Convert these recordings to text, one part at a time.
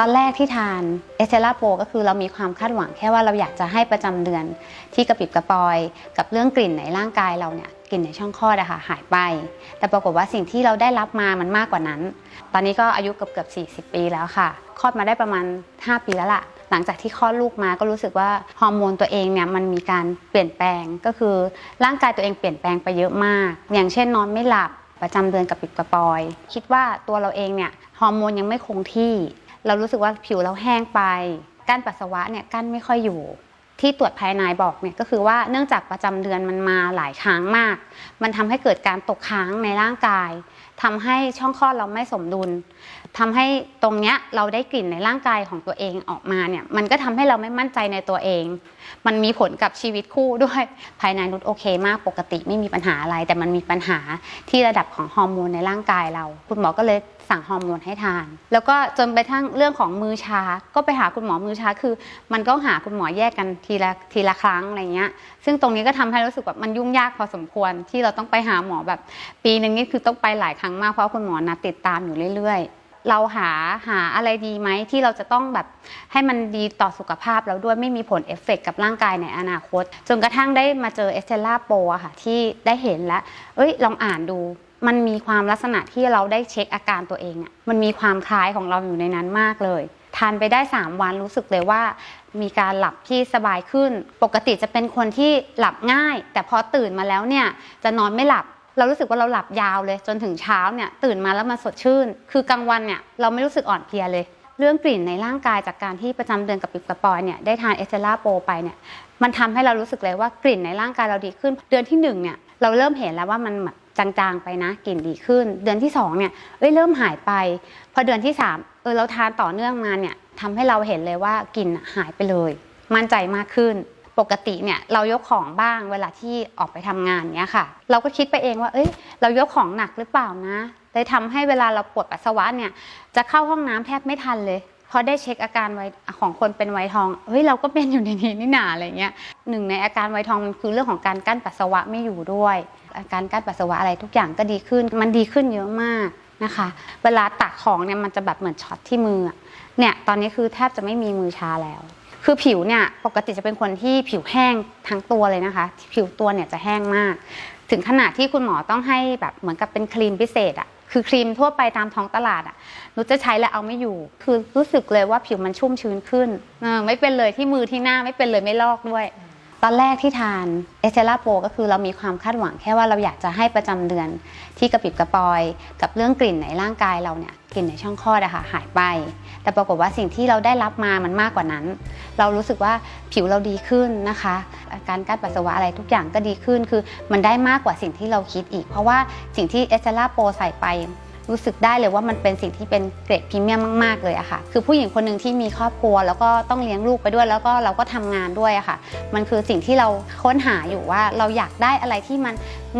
ตอนแรกที่ทานเอสเซล่าโปก็คือเรามีความคาดหวังแค่ว่าเราอยากจะให้ประจำเดือนที่กระปิบกระปอย กับเรื่องกลิ่นในร่างกายเราเนี่ยกลิ่นในช่องคลอดอะค่ะหายไป แต่ปรากฏว่าสิ่งที่เราได้รับมามันมากกว่านั้น ตอนนี้ก็อายุเกือบเกือบ40 ปีแล้วค่ะคลอดมาได้ประมาณ 5 ปีแล้วล่ะหลังจากที่คลอดลูกมาก็รู้สึกว่าฮอร์โมนตัวเองเนี่ยมันมีการเปลี่ยนแปลงก็คือร่างกายตัวเองเปลี่ยนแปลงไปเยอะมาก อย่างเช่นนอนไม่หลับประจำเดือนกับปิดกระปอย คิดว่าตัวเราเองเนี่ยฮอร์โมนยังไม่คงที่ เรารู้สึกว่าผิวเราแห้งไปกั้นปัสสาวะเนี่ยกั้นไม่ค่อยอยู่ ที่ตรวจภายในบอกเนี่ยก็คือว่าเนื่องจากประจำเดือนมันมาหลายครั้งมาก มันทำให้เกิดการตกค้างในร่างกายทำให้ช่องคลอดเราไม่สมดุลทำให้ตรงเนี้ยเราได้กลิ่นในร่างกายของตัวเองออกมาเนี่ยมันก็ทำให้เราไม่มั่นใจในตัวเอง มันมีผลกับชีวิตคู่ด้วยภายในนุชโอเคมากปกติไม่มีปัญหาอะไร แต่มันมีปัญหาที่ระดับของฮอร์โมนในร่างกายเรา คุณหมอก็เลยสั่งฮอร์โมนให้ทาน แล้วก็จนไปทั้งเรื่องของมือชาก็ไปหาคุณหมอมือชาคือ มันก็หาคุณหมอแยกกันทีละทีละครั้งอะไรเงี้ย ซึ่งตรงนี้ก็ทำให้รู้สึกแบบมันยุ่งยากพอสมควรที่เราต้องไปหาหมอแบบ ปีหนึ่งนี่คือต้องไปหลายครั้งมากเพราะคุณหมอนัดติดตามอยู่เรื่อยๆ เราหาหาอะไรดีไหมที่เราจะต้องแบบให้มันดีต่อสุขภาพแล้วด้วยไม่มีผลเอฟเฟกต์กับร่างกายในอนาคต จนกระทั่งได้มาเจอเอสเ l ล่าโปอะค่ะที่ได้เห็นแล้ว เอ้ยลองอ่านดูมันมีความลักษณะที่เราได้เช็คอาการตัวเองอะมันมีความคล้ายของเราอยู่ในนั้นมากเลย ทานไปได้ 3 วันรู้สึกเลยว่า มีการหลับที่สบายขึ้น ปกติจะเป็นคนที่หลับง่าย แต่พอตื่นมาแล้วเนี่ยจะนอนไม่หลับเรารู้สึกว่าเราหลับยาวเลยจนถึงเช้าเนี่ยตื่นมาแล้วมันสดชื่น คือกลางวันเนี่ยเราไม่รู้สึกอ่อนเพลียเลย เรื่องกลิ่นในร่างกายจากการที่ประจำเดือนกับปิดกระปอยเนี่ยได้ทานเอสเซล่าโปไปเนี่ยมันทำให้เรารู้สึกเลยว่ากลิ่นในร่างกายเราดีขึ้น เดือนที่หนึ่งเนี่ยเราเริ่มเห็นแล้วว่ามันแบบจางๆไปนะกลิ่นดีขึ้น เดือนที่สองเนี่ยเอ้ยเริ่มหายไป พอเดือนที่สาม ออเราทานต่อเนื่องมาเนี่ยทำให้เราเห็นเลยว่ากลิ่นหายไปเลย มั่นใจมากขึ้น ปกติเนี่ยเรายกของบ้างเวลาที่ออกไปทำงานเนี้ยค่ะ เราก็คิดไปเองว่า เอ้ย เรายกของหนักหรือเปล่านะเลยทำให้เวลาเราปวดปัสสาวะเนี่ยจะเข้าห้องน้ำแทบไม่ทันเลยพอได้เช็คอาการไวของคนเป็นไวทอง เฮ้ยเราก็เป็นอยู่ในนี้นี่นาอะไรเงี้ยหนึ่งในอาการไวทองมันคือเรื่องของการกั้นปัสสาวะไม่อยู่ด้วย อาการกั้นปัสสาวะอะไรทุกอย่างก็ดีขึ้น มันดีขึ้นเยอะมาก นะคะ เวลาตักของเนี่ยมันจะแบบเหมือนช็อตที่มือเนี่ยตอนนี้คือแทบจะไม่มีมือชาแล้ว คือผิวเนี่ยปกติจะเป็นคนที่ผิวแห้งทั้งตัวเลยนะคะ ผิวตัวเนี่ยจะแห้งมาก ถึงขนาดที่คุณหมอต้องให้แบบเหมือนกับเป็นครีมพิเศษอะคือครีมทั่วไปตามท้องตลาดอะนุชจะใช้แล้วเอาไม่อยู่ คือรู้สึกเลยว่าผิวมันชุ่มชื้นขึ้น ไม่เป็นเลยที่มือที่หน้าไม่เป็นเลยไม่ลอกด้วย ตอนแรกที่ทานเอสเซล่าโปก็คือเรามีความคาดหวังแค่ว่าเราอยากจะให้ประจำเดือนที่กระปิบกระปอย กับเรื่องกลิ่นในร่างกายเราเนี่ยกลิ่นในช่องคลอดอะค่ะหายไป แต่ปรากฏว่าสิ่งที่เราได้รับมามันมากกว่านั้น เรารู้สึกว่าผิวเราดีขึ้นนะคะ อาการกั้นปัสสาวะอะไรทุกอย่างก็ดีขึ้น คือมันได้มากกว่าสิ่งที่เราคิดอีก เพราะว่าสิ่งที่เอสเซล่าโปใส่ไป รู้สึกได้เลยว่ามันเป็นสิ่งที่เป็นเกรดพรีเมียมมากๆเลยอะค่ะ คือผู้หญิงคนหนึ่งที่มีครอบครัว แล้วก็ต้องเลี้ยงลูกไปด้วย แล้วก็เราก็ทำงานด้วยอะค่ะ มันคือสิ่งที่เราค้นหาอยู่ว่าเราอยากได้อะไรที่มัน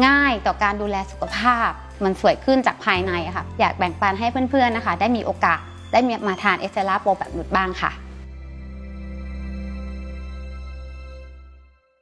ง่ายต่อการดูแลสุขภาพ มันสวยขึ้นจากภายในอะค่ะ อยากแบ่งปันให้เพื่อนๆนะคะ ได้มีโอกาสได้มาทานเอสเซล่าโปรแบบนุดบ้างค่ะ